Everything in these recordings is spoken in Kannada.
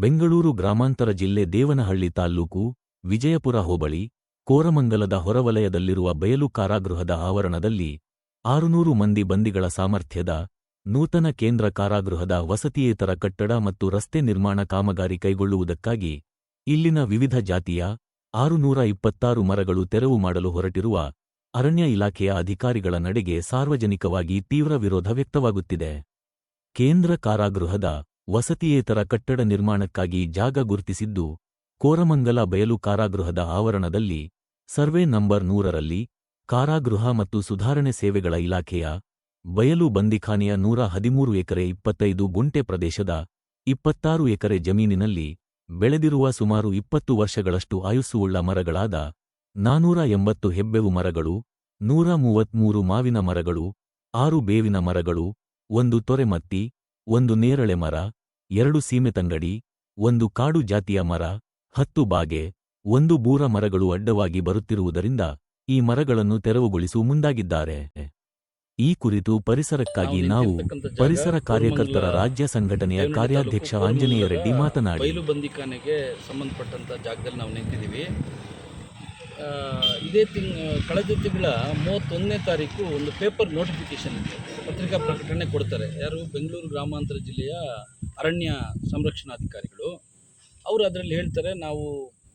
ಬೆಂಗಳೂರು ಗ್ರಾಮಾಂತರ ಜಿಲ್ಲೆ ದೇವನಹಳ್ಳಿ ತಾಲ್ಲೂಕು ವಿಜಯಪುರ ಹೋಬಳಿ, ಕೋರಮಂಗಲದ ಹೊರವಲಯದಲ್ಲಿರುವ ಬಯಲು ಕಾರಾಗೃಹದ ಆವರಣದಲ್ಲಿ ಆರುನೂರು ಮಂದಿ ಬಂದಿಗಳ ಸಾಮರ್ಥ್ಯದ ನೂತನ ಕೇಂದ್ರ ಕಾರಾಗೃಹದ ವಸತಿಯೇತರ ಕಟ್ಟಡ ಮತ್ತು ರಸ್ತೆ ನಿರ್ಮಾಣ ಕಾಮಗಾರಿ ಕೈಗೊಳ್ಳುವುದಕ್ಕಾಗಿ ಇಲ್ಲಿನ ವಿವಿಧ ಜಾತಿಯ ಆರುನೂರ ಇಪ್ಪತ್ತಾರು ಮರಗಳು ತೆರವು ಮಾಡಲು ಹೊರಟಿರುವ ಅರಣ್ಯ ಇಲಾಖೆಯ ಅಧಿಕಾರಿಗಳ ನಡೆಗೆ ಸಾರ್ವಜನಿಕವಾಗಿ ತೀವ್ರ ವಿರೋಧ ವ್ಯಕ್ತವಾಗುತ್ತಿದೆ. ಕೇಂದ್ರ ಕಾರಾಗೃಹದ ವಸತಿಯೇತರ ಕಟ್ಟಡ ನಿರ್ಮಾಣಕ್ಕಾಗಿ ಜಾಗ ಗುರುತಿಸಿದ್ದು, ಕೋರಮಂಗಲ ಬಯಲು ಕಾರಾಗೃಹದ ಆವರಣದಲ್ಲಿ ಸರ್ವೆ ನಂಬರ್ ನೂರರಲ್ಲಿ ಕಾರಾಗೃಹ ಮತ್ತು ಸುಧಾರಣೆ ಸೇವೆಗಳ ಇಲಾಖೆಯ ಬಯಲು ಬಂದಿಖಾನೆಯ ನೂರ ಹದಿಮೂರು ಎಕರೆ ಇಪ್ಪತ್ತೈದು ಗುಂಟೆ ಪ್ರದೇಶದ ಇಪ್ಪತ್ತಾರು ಎಕರೆ ಜಮೀನಿನಲ್ಲಿ ಬೆಳೆದಿರುವ ಸುಮಾರು ಇಪ್ಪತ್ತು ವರ್ಷಗಳಷ್ಟು ಆಯುಸ್ಸುವುಳ್ಳ ಮರಗಳಾದ ನಾನೂರ ಎಂಬತ್ತು ಹೆಬ್ಬೆವು ಮರಗಳು, ನೂರ ಮೂವತ್ಮೂರು ಮಾವಿನ ಮರಗಳು, ಆರು ಬೇವಿನ ಮರಗಳು, ಒಂದು ತೊರೆಮತ್ತಿ, ಒಂದು ನೇರಳೆ ಮರ ಎರಡು ಸೀಮೆತಂಗಡಿ ಒಂದು ಕಾಡು ಜಾತಿಯ ಮರ ಹತ್ತು ಬಾಗೆ ಒಂದು ಬೂರ ಮರಗಳು ಅಡ್ಡವಾಗಿ ಬರುತ್ತಿರುವುದರಿಂದ ಈ ಮರಗಳನ್ನು ತೆರವುಗೊಳಿಸು ಮುಂದಾಗಿದ್ದಾರೆ. ಈ ಕುರಿತು ಪರಿಸರಕ್ಕಾಗಿ ನಾವು ಪರಿಸರ ಕಾರ್ಯಕರ್ತರ ರಾಜ್ಯ ಸಂಘಟನೆಯ ಕಾರ್ಯಾಧ್ಯಕ್ಷ ಆಂಜನೇಯ ರೆಡ್ಡಿ ಮಾತನಾಡಿ. ಬಯಲು ಬಂದಿಖಾನೆಗೆ ಸಂಬಂಧಪಟ್ಟಂತ ಜಾಗದಲ್ಲಿ ನಾವು ನಿಂತಿದ್ದೀವಿ. ಇದೇ ತಿಂಗ್ ಕಳೆದ ತಿಂಗಳ ಮೂವತ್ತೊಂದನೇ ತಾರೀಕು ಒಂದು ಪೇಪರ್ ನೋಟಿಫಿಕೇಶನ್ ಪತ್ರಿಕಾ ಪ್ರಕಟಣೆ ಕೊಡ್ತಾರೆ. ಯಾರು? ಬೆಂಗಳೂರು ಗ್ರಾಮಾಂತರ ಜಿಲ್ಲೆಯ ಅರಣ್ಯ ಸಂರಕ್ಷಣಾಧಿಕಾರಿಗಳು, ಅವರು ಅದರಲ್ಲಿ ಹೇಳ್ತಾರೆ, ನಾವು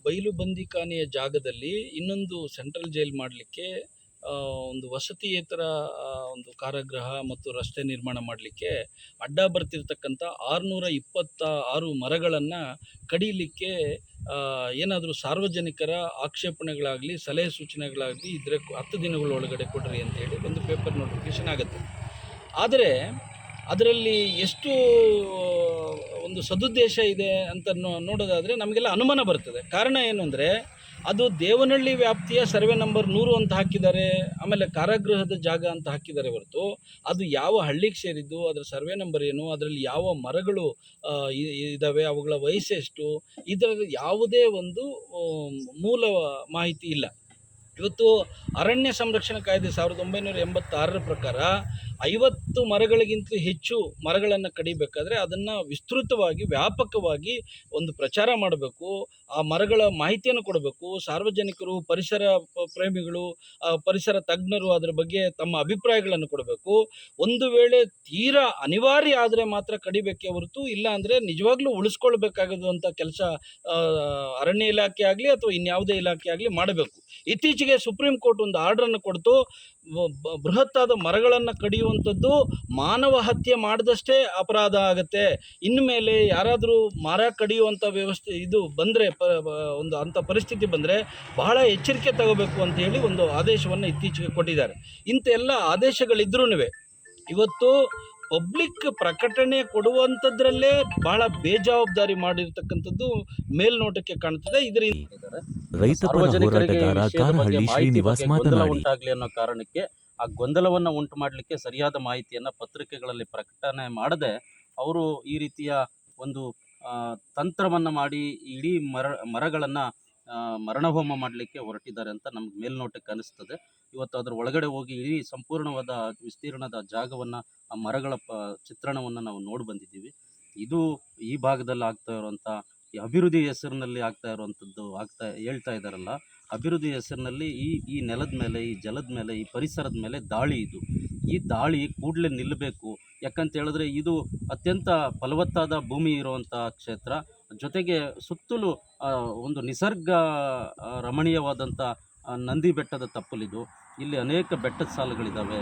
ಬಯಲು ಬಂದಿಖಾನೆಯ ಜಾಗದಲ್ಲಿ ಇನ್ನೊಂದು ಸೆಂಟ್ರಲ್ ಜೈಲ್ ಮಾಡಲಿಕ್ಕೆ ಒಂದು ವಸತಿಯೇತರ ಒಂದು ಕಾರಾಗೃಹ ಮತ್ತು ರಸ್ತೆ ನಿರ್ಮಾಣ ಮಾಡಲಿಕ್ಕೆ ಅಡ್ಡ ಬರ್ತಿರ್ತಕ್ಕಂಥ ಆರುನೂರ ಇಪ್ಪತ್ತ ಆರು ಮರಗಳನ್ನು ಕಡಿಲಿಕ್ಕೆ ಏನಾದರೂ ಸಾರ್ವಜನಿಕರ ಆಕ್ಷೇಪಣೆಗಳಾಗಲಿ, ಸಲಹೆ ಸೂಚನೆಗಳಾಗಲಿ ಇದರ ಹತ್ತು ದಿನಗಳೊಳಗಡೆ ಕೊಡ್ರಿ ಅಂತ ಹೇಳಿ ಒಂದು ಪೇಪರ್ ನೋಟಿಫಿಕೇಶನ್ ಆಗುತ್ತೆ. ಆದರೆ ಅದರಲ್ಲಿ ಎಷ್ಟು, ಒಂದು ಸದುದ್ದೇಶ ಇದೆ ಅಂತ ನೋಡೋದಾದರೆ ನಮಗೆಲ್ಲ ಅನುಮಾನ ಬರ್ತದೆ. ಕಾರಣ ಏನು ಅಂದರೆ, ಅದು ದೇವನಹಳ್ಳಿ ವ್ಯಾಪ್ತಿಯ ಸರ್ವೆ ನಂಬರ್ ನೂರು ಅಂತ ಹಾಕಿದ್ದಾರೆ, ಆಮೇಲೆ ಕಾರಾಗೃಹದ ಜಾಗ ಅಂತ ಹಾಕಿದ್ದಾರೆ ಹೊರತು, ಅದು ಯಾವ ಹಳ್ಳಿಗೆ ಸೇರಿದ್ದು, ಅದರ ಸರ್ವೆ ನಂಬರ್ ಏನು, ಅದರಲ್ಲಿ ಯಾವ ಮರಗಳು ಇದ್ದಾವೆ ಅವುಗಳ ವಯಸ್ಸೆಷ್ಟು ಇದರ ಯಾವುದೇ ಒಂದು ಮೂಲ ಮಾಹಿತಿ ಇಲ್ಲ. ಇವತ್ತು ಅರಣ್ಯ ಸಂರಕ್ಷಣಾ ಕಾಯ್ದೆ ಸಾವಿರದ ಒಂಬೈನೂರ ಎಂಬತ್ತಾರರ ಪ್ರಕಾರ ಐವತ್ತು ಮರಗಳಿಗಿಂತ ಹೆಚ್ಚು ಮರಗಳನ್ನು ಕಡಿಬೇಕಾದ್ರೆ ಅದನ್ನು ವಿಸ್ತೃತವಾಗಿ, ವ್ಯಾಪಕವಾಗಿ ಒಂದು ಪ್ರಚಾರ ಮಾಡಬೇಕು. ಆ ಮರಗಳ ಮಾಹಿತಿಯನ್ನು ಕೊಡಬೇಕು. ಸಾರ್ವಜನಿಕರು, ಪರಿಸರ ಪ್ರೇಮಿಗಳು ಪರಿಸರ ತಜ್ಞರು ಅದರ ಬಗ್ಗೆ ತಮ್ಮ ಅಭಿಪ್ರಾಯಗಳನ್ನು ಕೊಡಬೇಕು. ಒಂದು ವೇಳೆ ತೀರಾ ಅನಿವಾರ್ಯ ಆದರೆ ಮಾತ್ರ ಕಡಿಬೇಕೆ ಹೊರತು, ಇಲ್ಲ ಅಂದರೆ ನಿಜವಾಗ್ಲೂ ಉಳಿಸ್ಕೊಳ್ಬೇಕಾಗುವಂಥ ಕೆಲಸ ಅರಣ್ಯ ಇಲಾಖೆ ಆಗಲಿ ಅಥವಾ ಇನ್ಯಾವುದೇ ಇಲಾಖೆ ಆಗಲಿ ಮಾಡಬೇಕು. ಇತ್ತೀಚೆಗೆ ಸುಪ್ರೀಂ ಕೋರ್ಟ್ ಒಂದು ಆರ್ಡ್ರನ್ನು ಕೊಡ್ತು. ಬೃಹತ್ತಾದ ಮರಗಳನ್ನು ಕಡಿಯುವಂಥದ್ದು ಮಾನವ ಹತ್ಯೆ ಮಾಡಿದಷ್ಟೇ ಅಪರಾಧ ಆಗುತ್ತೆ. ಇನ್ಮೇಲೆ ಯಾರಾದರೂ ಮರ ಕಡಿಯುವಂಥ ವ್ಯವಸ್ಥೆ ಇದು ಬಂದರೆ ಪ ಒಂದು ಅಂಥ ಪರಿಸ್ಥಿತಿ ಬಂದರೆ ಬಹಳ ಎಚ್ಚರಿಕೆ ತಗೋಬೇಕು ಅಂತ ಹೇಳಿ ಒಂದು ಆದೇಶವನ್ನು ಇತ್ತೀಚೆಗೆ ಕೊಟ್ಟಿದ್ದಾರೆ. ಇಂಥ ಎಲ್ಲ ಆದೇಶಗಳಿದ್ರೂ ಇವತ್ತು ಪಬ್ಲಿಕ್ ಪ್ರಕಟಣೆ ಕೊಡುವಂಥದ್ರಲ್ಲೇ ಬಹಳ ಬೇಜವಾಬ್ದಾರಿ ಮಾಡಿರ್ತಕ್ಕಂಥದ್ದು ಮೇಲ್ನೋಟಕ್ಕೆ ಕಾಣ್ತದೆ. ಇದರಿಂದ ರೈತ ಶ್ರೀನಿವಾಸ್ ಮಾತನಾಡಿ ಅನ್ನೋ ಕಾರಣಕ್ಕೆ ಆ ಗೊಂದಲವನ್ನ ಉಂಟು ಮಾಡಲಿಕ್ಕೆ ಸರಿಯಾದ ಮಾಹಿತಿಯನ್ನ ಪತ್ರಿಕೆಗಳಲ್ಲಿ ಪ್ರಕಟಣೆ ಮಾಡದೆ ಅವರು ಈ ರೀತಿಯ ಒಂದು ತಂತ್ರವನ್ನು ತಂತ್ರವನ್ನ ಮಾಡಿ ಇಡೀ ಮರ ಮರಗಳನ್ನ ಮರಣಹೋಮ ಮಾಡಲಿಕ್ಕೆ ಹೊರಟಿದ್ದಾರೆ ಅಂತ ನಮ್ಗೆ ಮೇಲ್ನೋಟಕ್ಕೆ ಅನಿಸ್ತದೆ. ಇವತ್ತು ಅದರ ಒಳಗಡೆ ಹೋಗಿ ಇಡೀ ಸಂಪೂರ್ಣವಾದ ವಿಸ್ತೀರ್ಣದ ಜಾಗವನ್ನು, ಆ ಮರಗಳ ಪ, ಚಿತ್ರಣವನ್ನು ನಾವು ನೋಡಿ ಬಂದಿದ್ದೀವಿ. ಇದು ಈ ಭಾಗದಲ್ಲಿ ಆಗ್ತಾ ಇರುವಂಥ ಈ ಅಭಿವೃದ್ಧಿ ಹೆಸರಿನಲ್ಲಿ ಆಗ್ತಾ ಇರುವಂಥದ್ದು ಆಗ್ತಾ ಹೇಳ್ತಾ ಇದ್ದಾರಲ್ಲ ಅಭಿವೃದ್ಧಿ ಹೆಸರಿನಲ್ಲಿ ಈ ಈ ನೆಲದ ಮೇಲೆ, ಈ ಜಲದ ಮೇಲೆ, ಈ ಪರಿಸರದ ಮೇಲೆ ದಾಳಿ ಇದು. ಈ ದಾಳಿ ಕೂಡಲೇ ನಿಲ್ಲಬೇಕು ಯಾಕಂತ ಹೇಳಿದ್ರೆ ಇದು ಅತ್ಯಂತ ಫಲವತ್ತಾದ ಭೂಮಿ ಇರುವಂಥ ಕ್ಷೇತ್ರ. ಜೊತೆಗೆ ಸುತ್ತಲೂ ಒಂದು ನಿಸರ್ಗ ರಮಣೀಯವಾದಂಥ ನಂದಿ ಬೆಟ್ಟದ ತಪ್ಪಲಿದು. ಇಲ್ಲಿ ಅನೇಕ ಬೆಟ್ಟದ ಸಾಲುಗಳಿದ್ದಾವೆ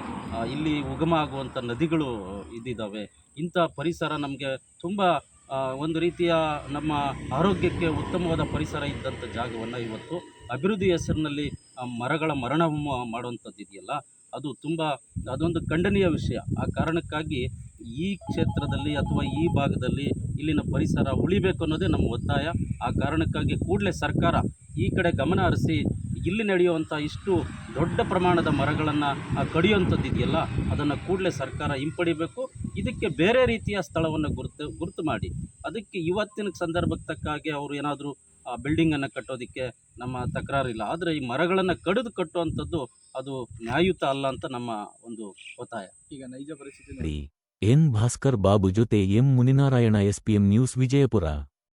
ಇಲ್ಲಿ ಉಗಮ ಆಗುವಂಥ ನದಿಗಳು ಇದ್ದಿದ್ದಾವೆ ಇಂಥ ಪರಿಸರ ನಮಗೆ ತುಂಬ ಒಂದು ರೀತಿಯ ನಮ್ಮ ಆರೋಗ್ಯಕ್ಕೆ ಉತ್ತಮವಾದ ಪರಿಸರ ಇದ್ದಂಥ ಜಾಗವನ್ನು ಇವತ್ತು ಅಭಿವೃದ್ಧಿ ಹೆಸರಿನಲ್ಲಿ ಮರಗಳ ಮರಣ ಮಾಡುವಂಥದ್ದು ಇದೆಯಲ್ಲ, ಅದು ತುಂಬ ಅದೊಂದು ಖಂಡನೀಯ ವಿಷಯ. ಆ ಕಾರಣಕ್ಕಾಗಿ ಈ ಕ್ಷೇತ್ರದಲ್ಲಿ ಅಥವಾ ಈ ಭಾಗದಲ್ಲಿ ಇಲ್ಲಿನ ಪರಿಸರ ಉಳಿಬೇಕು ಅನ್ನೋದೇ ನಮ್ಮ ಒತ್ತಾಯ. ಆ ಕಾರಣಕ್ಕಾಗಿ ಕೂಡಲೇ ಸರ್ಕಾರ ಈ ಕಡೆ ಗಮನ ಹರಿಸಿ ಇಲ್ಲಿ ನಡೆಯುವಂಥ ಇಷ್ಟು ದೊಡ್ಡ ಪ್ರಮಾಣದ ಮರಗಳನ್ನು ಕಡಿಯುವಂಥದ್ದು ಇದೆಯಲ್ಲ ಅದನ್ನು ಕೂಡಲೇ ಸರ್ಕಾರ ಹಿಂಪಡಿಬೇಕು. ಇದಕ್ಕೆ ಬೇರೆ ರೀತಿಯ ಸ್ಥಳವನ್ನು ಗುರುತು ಗುರುತು ಮಾಡಿ. ಅದಕ್ಕೆ ಇವತ್ತಿನ ಸಂದರ್ಭಕ್ಕೆ ತಕ್ಕ ಹಾಗೆ ಅವರು ಏನಾದರೂ ಬಿಲ್ಡಿಂಗನ್ನು ಕಟ್ಟೋದಕ್ಕೆ ನಮ್ಮ ತಕರಾರಿಲ್ಲ. ಆದರೆ ಈ ಮರಗಳನ್ನು ಕಡಿದು ಕಟ್ಟುವಂಥದ್ದು ಅದು ನ್ಯಾಯಯುತ ಅಲ್ಲ ಅಂತ ನಮ್ಮ ಒಂದು ಒತ್ತಾಯ. ಈಗ ನೈಜ ಪರಿಸ್ಥಿತಿ ಎನ್ ಭಾಸ್ಕರ್ ಬಾಬು ಜೊತೆ M Muninarayana SPM news Vijayapura.